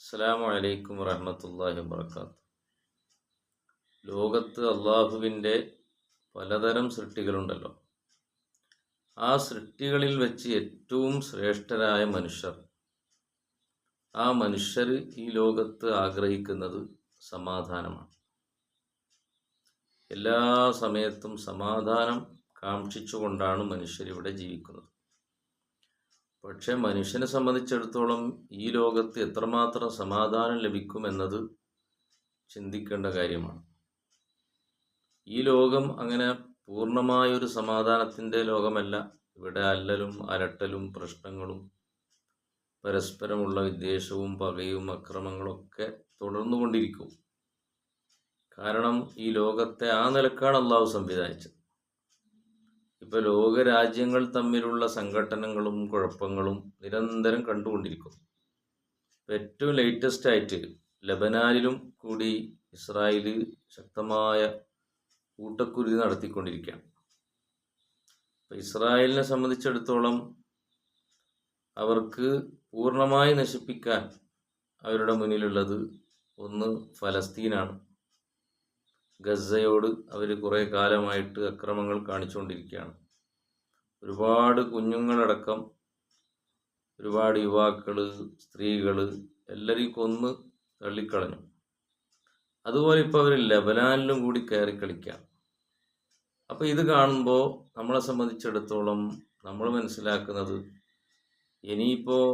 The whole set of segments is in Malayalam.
അസ്സാം വലൈക്കും വറഹമത്തല്ലാഹി വാബർക്കാത്തു ലോകത്ത് അള്ളാഹുവിന്റെ പലതരം സൃഷ്ടികളുണ്ടല്ലോ. ആ സൃഷ്ടികളിൽ വെച്ച് ഏറ്റവും ശ്രേഷ്ഠരായ മനുഷ്യർ. ആ മനുഷ്യർ ഈ ലോകത്ത് ആഗ്രഹിക്കുന്നത് സമാധാനമാണ്. എല്ലാ സമയത്തും സമാധാനം കാക്ഷിച്ചുകൊണ്ടാണ് മനുഷ്യരിവിടെ ജീവിക്കുന്നത്. പക്ഷെ മനുഷ്യനെ സംബന്ധിച്ചിടത്തോളം ഈ ലോകത്ത് എത്രമാത്രം സമാധാനം ലഭിക്കുമെന്നത് ചിന്തിക്കേണ്ട കാര്യമാണ്. ഈ ലോകം അങ്ങനെ പൂർണമായൊരു സമാധാനത്തിന്റെ ലോകമല്ല. ഇവിടെ അല്ലലും അലട്ടലും പ്രശ്നങ്ങളും പരസ്പരമുള്ള വിദ്വേഷവും പകയും അക്രമങ്ങളൊക്കെ തുടർന്നുകൊണ്ടിരിക്കും. കാരണം ഈ ലോകത്തെ ആ നിലക്കാണ് അള്ളാഹു സംവിധാനിച്ചത്. ഇപ്പൊ ലോകരാജ്യങ്ങൾ തമ്മിലുള്ള സംഘടനകളും കുഴപ്പങ്ങളും നിരന്തരം കണ്ടുകൊണ്ടിരിക്കുന്നു. ഏറ്റവും ലേറ്റസ്റ്റ് ആയിട്ട് ലബനാനിലും കൂടി ഇസ്രായേൽ ശക്തമായ കൂട്ടക്കുരുതി നടത്തിക്കൊണ്ടിരിക്കുകയാണ്. ഇപ്പൊ ഇസ്രായേലിനെ സംബന്ധിച്ചിടത്തോളം അവർക്ക് പൂർണമായി നശിപ്പിക്കാൻ അവരുടെ മുന്നിലുള്ളത് ഒന്ന് ഫലസ്തീനാണ്. ഗസയോട് അവർ കുറേ കാലമായിട്ട് അക്രമങ്ങൾ കാണിച്ചുകൊണ്ടിരിക്കുകയാണ്. ഒരുപാട് കുഞ്ഞുങ്ങളടക്കം ഒരുപാട് യുവാക്കൾ സ്ത്രീകൾ എല്ലാവരെയും കൊന്ന് തള്ളിക്കളഞ്ഞു. അതുപോലെ ഇപ്പോൾ അവർ ലബനാനിലും കൂടി കയറി കളിക്കാം. അപ്പോൾ ഇത് കാണുമ്പോൾ നമ്മളെ സംബന്ധിച്ചിടത്തോളം നമ്മൾ മനസ്സിലാക്കുന്നത് ഇനിയിപ്പോൾ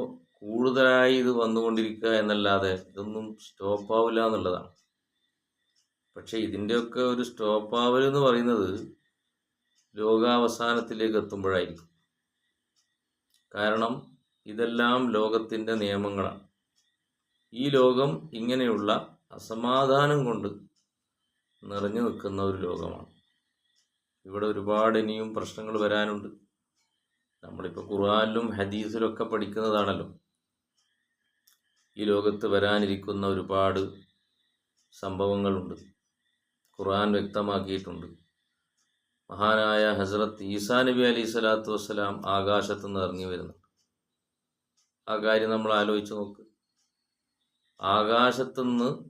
കൂടുതലായി ഇത് വന്നുകൊണ്ടിരിക്കുക എന്നല്ലാതെ ഇതൊന്നും സ്റ്റോപ്പ് ആവില്ല എന്നുള്ളതാണ്. പക്ഷേ ഇതിന്റെയൊക്കെ ഒരു സ്റ്റോപ്പ് ആവൽ എന്ന് പറയുന്നത് ലോകാവസാനത്തിലേക്ക് എത്തുമ്പോഴായിരിക്കും. കാരണം ഇതെല്ലാം ലോകത്തിന്റെ നിയമങ്ങളാണ്. ഈ ലോകം ഇങ്ങനെയുള്ള അസമാധാനം കൊണ്ട് നിറഞ്ഞു നിൽക്കുന്ന ഒരു ലോകമാണ്. ഇവിടെ ഒരുപാട് ഇനിയും പ്രശ്നങ്ങൾ വരാനുണ്ട്. നമ്മളിപ്പോൾ ഖുർആാനിലും ഹദീസിലും ഒക്കെ പഠിക്കുന്നതാണല്ലോ. ഈ ലോകത്ത് വരാനിരിക്കുന്ന ഒരുപാട് സംഭവങ്ങളുണ്ട്. ഖുർആൻ വ്യക്തമാക്കിയിട്ടുണ്ട്. മഹാനായ ഹസ്രത്ത് ഈസാ നബി അലൈഹി സ്വലാത്തു വസ്സലാം ആകാശത്ത് നിന്ന് ഇറങ്ങി വരുന്നുണ്ട്. ആ കാര്യം നമ്മൾ ആലോചിച്ച് നോക്ക്. ആകാശത്തുനിന്ന്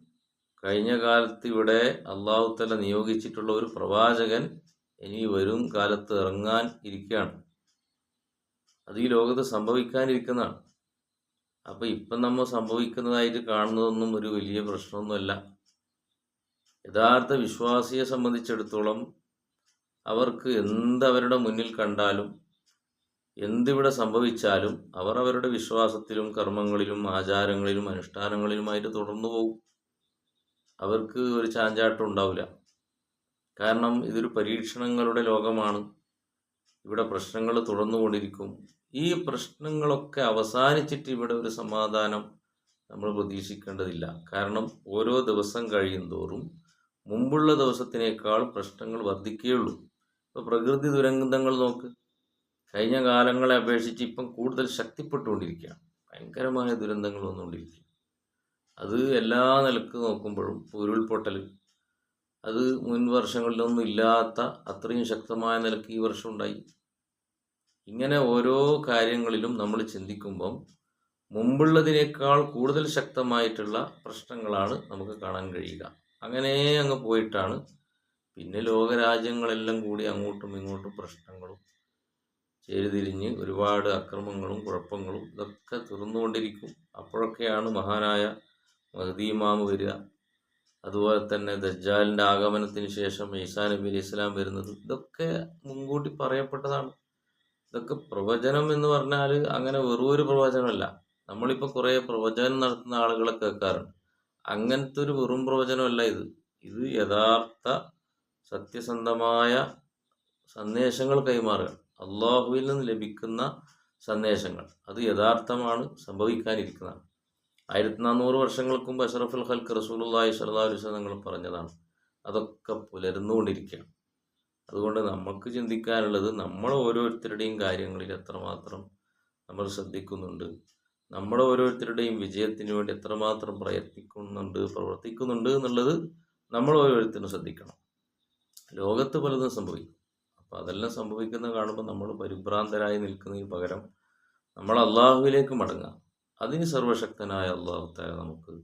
കഴിഞ്ഞ കാലത്ത് ഇവിടെ അള്ളാഹുത്തല നിയോഗിച്ചിട്ടുള്ള ഒരു പ്രവാചകൻ ഇനി വരും കാലത്ത് ഇറങ്ങാൻ ഇരിക്കുകയാണ്. അത് ഈ ലോകത്ത് സംഭവിക്കാനിരിക്കുന്നതാണ്. അപ്പോൾ ഇപ്പം നമ്മൾ സംഭവിക്കുന്നതായിട്ട് കാണുന്നതൊന്നും ഒരു വലിയ പ്രശ്നമൊന്നുമല്ല. യഥാർത്ഥ വിശ്വാസിയെ സംബന്ധിച്ചിടത്തോളം അവർക്ക് എന്തവരുടെ മുന്നിൽ കണ്ടാലും എന്തിവിടെ സംഭവിച്ചാലും അവർ അവരുടെ വിശ്വാസത്തിലും കർമ്മങ്ങളിലും ആചാരങ്ങളിലും അനുഷ്ഠാനങ്ങളിലുമായിട്ട് തുടർന്നു പോകും. അവർക്ക് ഒരു ചാഞ്ചാട്ടം ഉണ്ടാവില്ല. കാരണം ഇതൊരു പരീക്ഷണങ്ങളുടെ ലോകമാണ്. ഇവിടെ പ്രശ്നങ്ങൾ തുടർന്നുകൊണ്ടിരിക്കും. ഈ പ്രശ്നങ്ങളൊക്കെ അവസാനിച്ചിട്ട് ഇവിടെ ഒരു സമാധാനം നമ്മൾ പ്രതീക്ഷിക്കേണ്ടതില്ല. കാരണം ഓരോ ദിവസം കഴിയും തോറും മുമ്പുള്ള ദിവസത്തിനേക്കാൾ പ്രശ്നങ്ങൾ വർദ്ധിക്കുകയുള്ളൂ. ഇപ്പോൾ പ്രകൃതി ദുരന്തങ്ങൾ നോക്ക്. കഴിഞ്ഞ കാലങ്ങളെ അപേക്ഷിച്ച് ഇപ്പം കൂടുതൽ ശക്തിപ്പെട്ടുകൊണ്ടിരിക്കുകയാണ്. ഭയങ്കരമായ ദുരന്തങ്ങൾ വന്നുകൊണ്ടിരിക്കുക അത് എല്ലാ നിലയ്ക്ക് നോക്കുമ്പോഴും ഉരുൾപൊട്ടൽ അത് മുൻ വർഷങ്ങളിലൊന്നും ഇല്ലാത്ത അത്രയും ശക്തമായ നിലയ്ക്ക് ഈ വർഷം ഉണ്ടായി. ഇങ്ങനെ ഓരോ കാര്യങ്ങളിലും നമ്മൾ ചിന്തിക്കുമ്പം മുമ്പുള്ളതിനേക്കാൾ കൂടുതൽ ശക്തമായിട്ടുള്ള പ്രശ്നങ്ങളാണ് നമുക്ക് കാണാൻ കഴിയുക. അങ്ങനെ അങ്ങ് പോയിട്ടാണ്. പിന്നെ ലോകരാജ്യങ്ങളെല്ലാം കൂടി അങ്ങോട്ടും ഇങ്ങോട്ടും പ്രശ്നങ്ങളും ചേരുതിരിഞ്ഞ് ഒരുപാട് അക്രമങ്ങളും കുഴപ്പങ്ങളും ഇതൊക്കെ തുറന്നുകൊണ്ടിരിക്കും. അപ്പോഴൊക്കെയാണ് മഹാനായ മഹദീമാമ് വരിക. അതുപോലെ തന്നെ ദജ്ജാലിന്റെ ആഗമനത്തിന് ശേഷം ഈസാ നബി അലി ഇസ്ലാം വരുന്നത് ഇതൊക്കെ മുൻകൂട്ടി പറയപ്പെട്ടതാണ്. ഇതൊക്കെ പ്രവചനം എന്ന് പറഞ്ഞാൽ അങ്ങനെ വെറും ഒരു പ്രവചനമല്ല. നമ്മളിപ്പോൾ കുറേ പ്രവചനം നടത്തുന്ന ആളുകളെ കേൾക്കാറുണ്ട്. അങ്ങനത്തെ ഒരു വെറും പ്രവചനമല്ല ഇത്. ഇത് യഥാർത്ഥ സത്യസന്ധമായ സന്ദേശങ്ങൾ കൈമാറുക. അള്ളാഹുവിൽ നിന്ന് ലഭിക്കുന്ന സന്ദേശങ്ങൾ. അത് യഥാർത്ഥമാണ് സംഭവിക്കാനിരിക്കുന്നതാണ്. ആയിരത്തി നാനൂറ് വർഷങ്ങൾക്ക് മുമ്പ് അഷറഫുൽ ഹൽക്ക് അലൈഹി വസല്ലം തങ്ങൾ പറഞ്ഞതാണ്. അതൊക്കെ പുലർന്നുകൊണ്ടിരിക്കുകയാണ്. അതുകൊണ്ട് നമുക്ക് ചിന്തിക്കാനുള്ളത് നമ്മൾ ഓരോരുത്തരുടെയും കാര്യങ്ങളിൽ എത്രമാത്രം നമ്മൾ ശ്രദ്ധിക്കുന്നുണ്ട്. നമ്മുടെ ഓരോരുത്തരുടെയും വിജയത്തിന് വേണ്ടി എത്രമാത്രം പ്രയത്നിക്കുന്നുണ്ട് പ്രവർത്തിക്കുന്നുണ്ട് എന്നുള്ളത് നമ്മൾ ഓരോരുത്തരും ശ്രദ്ധിക്കണം. ലോകത്ത് പലതും സംഭവിക്കും. അപ്പോൾ അതെല്ലാം സംഭവിക്കുന്ന കാണുമ്പോൾ നമ്മൾ പരിഭ്രാന്തരായി നിൽക്കുന്നതിന് പകരം നമ്മൾ അള്ളാഹുവിലേക്ക് മടങ്ങുക. അതിന് സർവശക്തനായ അള്ളാഹു താല നമുക്ക്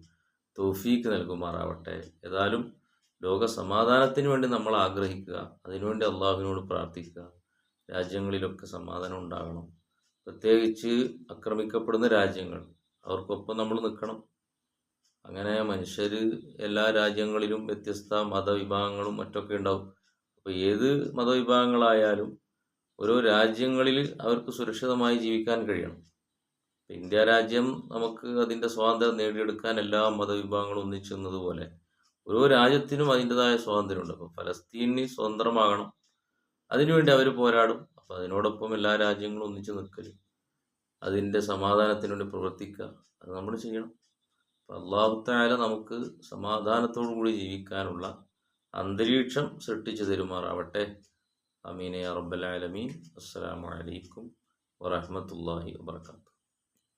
തൗഫീക്ക് നൽകുമാറാവട്ടെ. ഏതായാലും ലോക സമാധാനത്തിന് വേണ്ടി നമ്മൾ ആഗ്രഹിക്കുക. അതിനുവേണ്ടി അള്ളാഹുവിനോട് പ്രാർത്ഥിക്കുക. രാജ്യങ്ങളിലൊക്കെ സമാധാനം ഉണ്ടാകണം. പ്രത്യേകിച്ച് ആക്രമിക്കപ്പെടുന്ന രാജ്യങ്ങൾ അവർക്കൊപ്പം നമ്മൾ നിൽക്കണം. അങ്ങനെ മനുഷ്യർ എല്ലാ രാജ്യങ്ങളിലും വ്യത്യസ്ത മതവിഭാഗങ്ങളും മറ്റൊക്കെ ഉണ്ടാവും. അപ്പോൾ ഏത് മതവിഭാഗങ്ങളായാലും ഓരോ രാജ്യങ്ങളിൽ അവർക്ക് സുരക്ഷിതമായി ജീവിക്കാൻ കഴിയണം. ഇന്ത്യ രാജ്യം നമുക്ക് അതിന്റെ സ്വാതന്ത്ര്യം നേടിയെടുക്കാൻ എല്ലാ മതവിഭാഗങ്ങളും ഒന്നിച്ചെന്നതുപോലെ ഓരോ രാജ്യത്തിനും അതിന്റെതായ സ്വാതന്ത്ര്യമുണ്ട്. അപ്പോൾ ഫലസ്തീനി സ്വതന്ത്രമാകണം. അതിനുവേണ്ടി അവർ പോരാടും. അപ്പോൾ അതിനോടൊപ്പം എല്ലാ രാജ്യങ്ങളും ഒന്നിച്ച് നിൽക്കൽ അതിന്റെ സമാധാനത്തിന് വേണ്ടി പ്രവർത്തിക്കുക അത് നമ്മൾ ചെയ്യണം. അപ്പോൾ അള്ളാഹുത്തായാലും നമുക്ക് സമാധാനത്തോടു കൂടി ജീവിക്കാനുള്ള അന്തരീക്ഷം സൃഷ്ടിച്ചു തരുമാറാവട്ടെ. അമീനെ അറബലാലമീൻ അസ്സാം അലൈക്കും വറഹ്മത്തുള്ളാഹി വബർക്കാത്തു